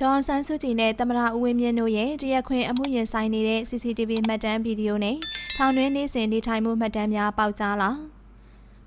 ဒေါ်အောင်ဆန်းစုကြည်နဲ့သမ္မတဦးဝင်းမြင့်တို့ရဲ့တရားခွင်အမှုရင်ဆိုင်နေတဲ့ CCTV မှတ်တမ်းဗီဒီယိုနဲ့ထောင်တွင်းနေစဉ်နေထိုင်မှုမှတ်တမ်းများပေါက်ကြားလာ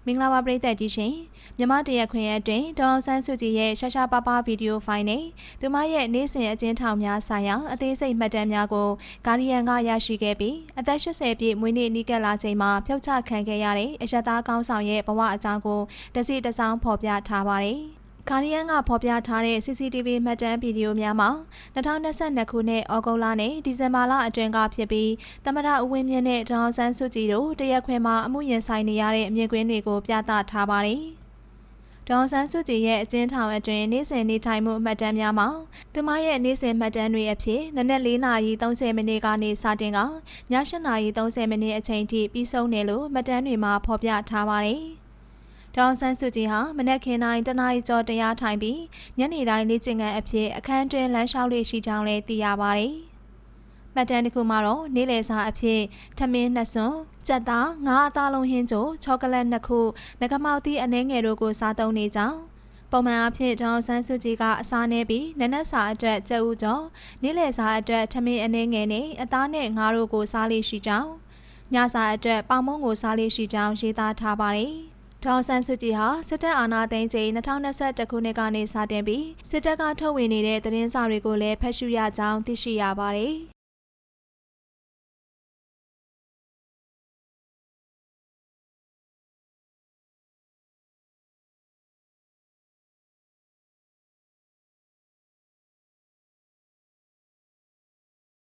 မင်္ဂလာပါပရိသတ်ကြီးရှင်မြမတရားခွင်ရဲ့အတွင်းဒေါ်အောင်ဆန်းစုကြည်ရဲ့ရှာရှာပါပါဗီဒီယိုဖိုင်နဲ့သူမရဲ့နေစဉ်အကျဉ်းထောင်များဆိုင်ရာအသေးစိတ်မှတ်တမ်းများကိုဂါဒီယန်ကရရှိခဲ့ပြီးအသက်80ပြည့်မွေးနေ့နီးကပ်လာချိန်မှာဖျောက်ချခံခဲ့ရတဲ့အရသားကောင်းဆောင်ရဲ့ဘဝအကြောင်းကိုတစီတစောင်းဖော်ပြထားပါတယ်။ ဂါဒီယန်ကဖော်ပြထားတဲ့ CCTV မှတ်တမ်းဗီဒီယိုများမှာ2022ခုနှစ်ဩဂုတ်လနဲ့ဒီဇင်ဘာလအတွင်းကဖြစ်ပြီးသမ္မတဦးဝင်းမြင့်နဲ့ဒေါအောင်ဆန်းစုကြည်တို့တရက်ခွင်မှာအမှုရင်ဆိုင်နေရတဲ့အမြင်ကွင်းတွေကိုပြသထားပါတယ်။ဒေါအောင်ဆန်းစုကြည်ရဲ့အကျဉ်းထောင်အတွင်းနေ့စဉ်နေထိုင်မှုအမှတ်တမ်းများမှာသူမရဲ့နေ့စဉ်မှတ်တမ်းတွေအဖြစ်နနက်၄နာရီ30မိနစ်ကနေစတင်ကည8နာရီ30မိနစ်အချိန်ထိပြီးဆုံးတယ်လို့မှတ်တမ်းတွေမှာဖော်ပြထားပါတယ်။ ဒေါအောင်ဆန်းစုကြည်ဟာမနက်ခင်းတိုင်းတနာရီကျော်တရားထိုင်ပြီးညနေတိုင်းလေ့ကျင့်ခန်းအဖြစ်အခန်းတွင်းလမ်းလျှောက်လေးရှိကြောင်းလည်းသိရပါတယ်။မှတ်တမ်းတစ်ခုမှာတော့နေ့လယ်စာအဖြစ်ထမင်းနှစ်စွန်း၊ကြက်သားငါးအသားလုံးဟင်းချိုချောကလက်နှစ်ခု၊ငကမောက်သီးအနှဲငယ်တို့ကိုစားသုံးနေကြောင်းပုံမှန်အဖြစ်ဒေါအောင်ဆန်းစုကြည်ကအစားနေပြီးနနက်စာအတွက်ကြက်ဥကျော်နေ့လယ်စာအတွက်ထမင်းအနှဲငယ်နဲ့အသားနဲ့ငါးတို့ကိုစားလေးရှိကြောင်းညစာအတွက်ပေါင်မုံကိုစားလေးရှိကြောင်းရေးသားထားပါတယ်။ ဒေါအောင်ဆန်းစုကြည်ဟာစစ်တပ်အာဏာသိမ်းချိန်2021ခုနှစ်ကနေစတင်ပြီးစစ်တပ်ကထုတ်ဝေနေတဲ့သတင်းစာတွေကိုလည်းဖတ်ရှုရကြောင်းသိရှိရပါတယ်။